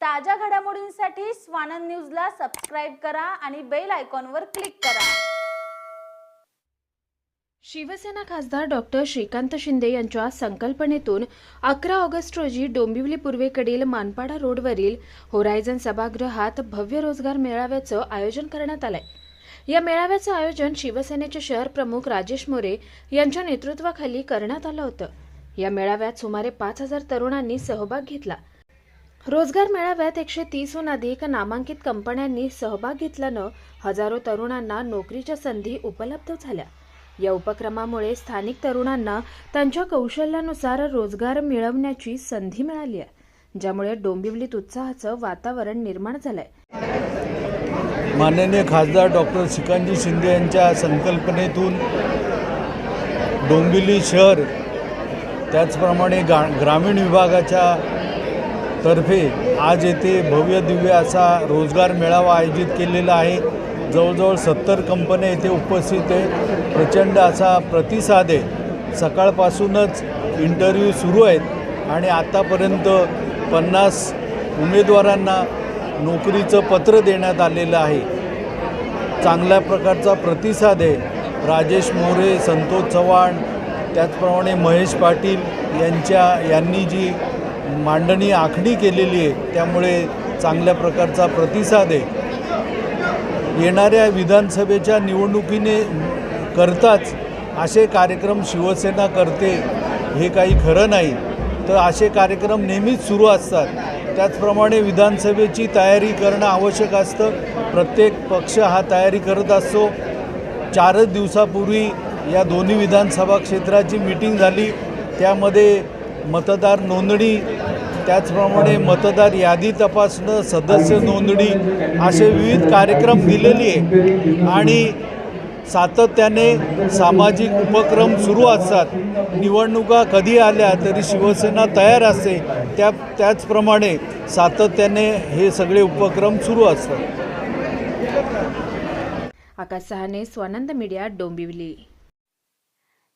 ताज्या घडामोडींसाठी स्वानंद न्यूजला सबस्क्राईब करा आणि बेल आयकॉनवर क्लिक करा. शिवसेना खासदार डॉक्टर श्रीकांत शिंदे यांच्या संकल्पनेतून अकरा ऑगस्ट रोजी डोंबिवली पूर्वेकडील मानपाडा रोडवरील होरायझन सभागृहात भव्य रोजगार मेळाव्याचं आयोजन करण्यात आलंय. या मेळाव्याचं आयोजन शिवसेनेचे शहर प्रमुख राजेश मोरे यांच्या नेतृत्वाखाली करण्यात आलं होतं. या मेळाव्यात सुमारे पाच हजार तरुणांनी सहभाग घेतला. रोजगार मेळाव्यात एकशे तीसहून अधिक नामांकित कंपन्यांनी सहभाग घेतल्यानं हजारो तरुणांना नोकरीच्या संधी उपलब्ध झाल्या. या उपक्रमामुळे स्थानिक तरुणांना त्यांच्या कौशल्यानुसार रोजगार मिळवण्याची संधी मिळाली आहे ज्यामुळे डोंबिवलीत उत्साहाचं वातावरण निर्माण झालंय. माननीय खासदार डॉक्टर सिकांजी शिंदे यांच्या संकल्पनेतून डोंबिवली शहर त्याचप्रमाणे गा ग्रामीण विभागाच्या तर्फे आज येथे भव्य दिव्य असा रोजगार मेळावा आयोजित केलेला आहे. जवळजवळ सत्तर कंपन्या येथे उपस्थित आहे प्रचंड असा प्रतिसाद आहे. सकाळपासूनच इंटरव्ह्यू सुरू आहेत आणि आत्तापर्यंत पन्नास उमेदवारांना नोकरीचं पत्र देण्यात आलेलं आहे. चांगल्या प्रकारचा प्रतिसाद आहे. राजेश मोरे संतोष चव्हाण त्याचप्रमाणे महेश पाटील यांच्या यांनी जी मांडणी आखणी केलेली आहे. त्यामुळे चांगल्या प्रकारचा प्रतिसाद आहे. येणाऱ्या विधानसभेच्या निवडणुकीने करताच असे कार्यक्रम शिवसेना करते हे काही खरं नाही. तर असे कार्यक्रम नेहमीच सुरू असतात. त्याचप्रमाणे विधानसभेची तयारी करणं आवश्यक असतं. प्रत्येक पक्ष हा तयारी करत असतो. चारच दिवसापूर्वी या दोन्ही विधानसभा क्षेत्राची मीटिंग झाली. त्यामध्ये मतदार नोंदणी त्याचप्रमाणे मतदार यादी तपासणं सदस्य नोंदणी असे विविध कार्यक्रम दिलेली आहे. आणि सातत्याने सामाजिक उपक्रम सुरू असतात. निवडणुका कधी आल्या तरी शिवसेना तयार असते. त्या त्याचप्रमाणे सातत्याने हे सगळे उपक्रम सुरू असतात. आकाश सहाने स्वानंद मीडिया डोंबिवली.